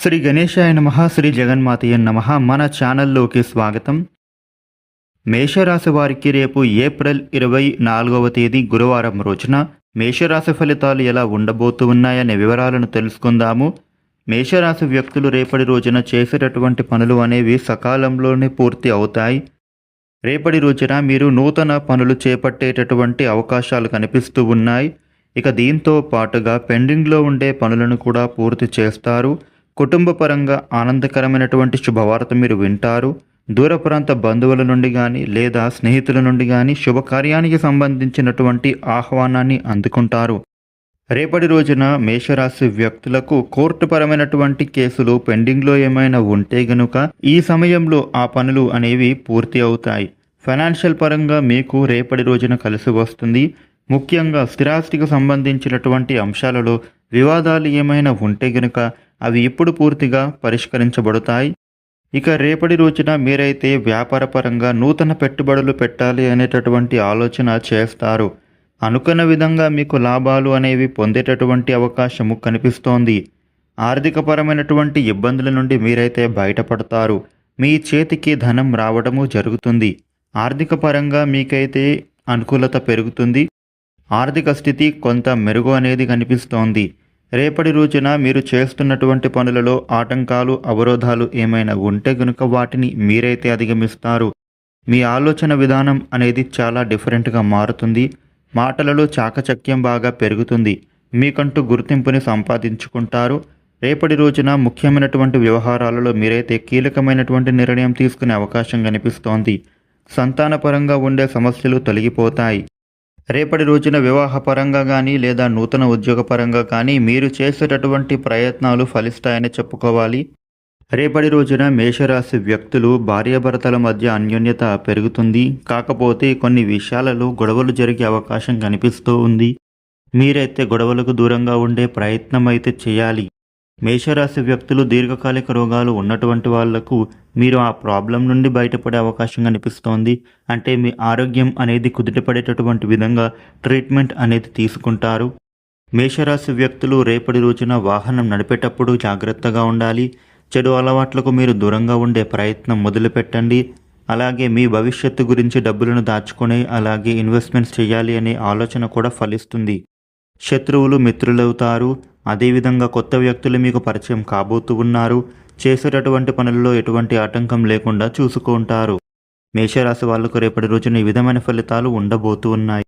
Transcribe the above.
శ్రీ గణేశాయ నమ శ్రీ జగన్మాతయ్య నమ. మన ఛానల్లోకి స్వాగతం. మేషరాశి వారికి రేపు ఏప్రిల్ ఇరవై నాలుగవ తేదీ గురువారం రోజున మేషరాశి ఫలితాలు ఎలా ఉండబోతూ ఉన్నాయనే వివరాలను తెలుసుకుందాము. మేషరాశి వ్యక్తులు రేపటి రోజున చేసేటటువంటి పనులు అనేవి సకాలంలోనే పూర్తి అవుతాయి. రేపటి రోజున మీరు నూతన పనులు చేపట్టేటటువంటి అవకాశాలు కనిపిస్తూ ఉన్నాయి. ఇక దీంతో పాటుగా పెండింగ్లో ఉండే పనులను కూడా పూర్తి చేస్తారు. కుటుంబపరంగా ఆనందకరమైనటువంటి శుభవార్త మీరు వింటారు. దూర ప్రాంత బంధువుల నుండి కానీ లేదా స్నేహితుల నుండి కానీ శుభకార్యానికి సంబంధించినటువంటి ఆహ్వానాన్ని అందుకుంటారు. రేపటి రోజున మేషరాశి వ్యక్తులకు కోర్టుపరమైనటువంటి కేసులు పెండింగ్లో ఏమైనా ఉంటే గనుక ఈ సమయంలో ఆ పనులు అనేవి పూర్తి అవుతాయి. ఫైనాన్షియల్ పరంగా మీకు రేపటి రోజున కలిసి వస్తుంది. ముఖ్యంగా స్థిరాస్తికి సంబంధించినటువంటి అంశాలలో వివాదాలు ఏమైనా ఉంటే గనుక అవి ఇప్పుడు పూర్తిగా పరిష్కరించబడతాయి? ఇక రేపటి రోజున మీరైతే వ్యాపారపరంగా నూతన పెట్టుబడులు పెట్టాలి అనేటటువంటి ఆలోచన చేస్తారు. అనుకున్న విధంగా మీకు లాభాలు అనేవి పొందేటటువంటి అవకాశము కనిపిస్తోంది. ఆర్థికపరమైనటువంటి ఇబ్బందుల నుండి మీరైతే బయటపడతారు. మీ చేతికి ధనం రావడము జరుగుతుంది. ఆర్థిక పరంగా మీకైతే అనుకూలత పెరుగుతుంది. ఆర్థిక స్థితి కొంత మెరుగు అనేది కనిపిస్తోంది. రేపటి రోజున మీరు చేస్తున్నటువంటి పనులలో ఆటంకాలు అవరోధాలు ఏమైనా ఉంటే గనుక వాటిని మీరైతే అధిగమిస్తారు. మీ ఆలోచన విధానం అనేది చాలా డిఫరెంట్గా మారుతుంది. మాటలలో చాకచక్యం బాగా పెరుగుతుంది. మీకంటూ గుర్తింపుని సంపాదించుకుంటారు. రేపటి రోజున ముఖ్యమైనటువంటి వ్యవహారాలలో మీరైతే కీలకమైనటువంటి నిర్ణయం తీసుకునే అవకాశం కనిపిస్తోంది. సంతానపరంగా ఉండే సమస్యలు తొలగిపోతాయి. రేపటి రోజున వివాహపరంగా కానీ లేదా నూతన ఉద్యోగపరంగా కానీ మీరు చేసేటటువంటి ప్రయత్నాలు ఫలిస్తాయని చెప్పుకోవాలి. రేపటి రోజున మేషరాశి వ్యక్తులు భార్యాభర్తల మధ్య అన్యోన్యత పెరుగుతుంది. కాకపోతే కొన్ని విషయాలలో గొడవలు జరిగే అవకాశం కనిపిస్తూ ఉంది. మీరైతే గొడవలకు దూరంగా ఉండే ప్రయత్నం అయితే చేయాలి. మేషరాశి వ్యక్తులు దీర్ఘకాలిక రోగాలు ఉన్నటువంటి వాళ్ళకు మీరు ఆ ప్రాబ్లం నుండి బయటపడే అవకాశం కనిపిస్తోంది. అంటే మీ ఆరోగ్యం అనేది కుదుటపడేటటువంటి విధంగా ట్రీట్మెంట్ అనేది తీసుకుంటారు. మేషరాశి వ్యక్తులు రేపటి రోజున వాహనం నడిపేటప్పుడు జాగ్రత్తగా ఉండాలి. చెడు అలవాట్లకు మీరు దూరంగా ఉండే ప్రయత్నం మొదలుపెట్టండి. అలాగే మీ భవిష్యత్తు గురించి డబ్బులను దాచుకొని అలాగే ఇన్వెస్ట్మెంట్స్ చేయాలి అనే ఆలోచన కూడా ఫలిస్తుంది. శత్రువులు మిత్రులవుతారు. అదేవిధంగా కొత్త వ్యక్తులు మీకు పరిచయం కాబోతూ ఉన్నారు. చేసేటటువంటి పనుల్లో ఎటువంటి ఆటంకం లేకుండా చూసుకుంటారు. మేషరాశి వాళ్ళకు రేపటి రోజున ఈ విధమైన ఫలితాలు ఉండబోతు ఉన్నాయి.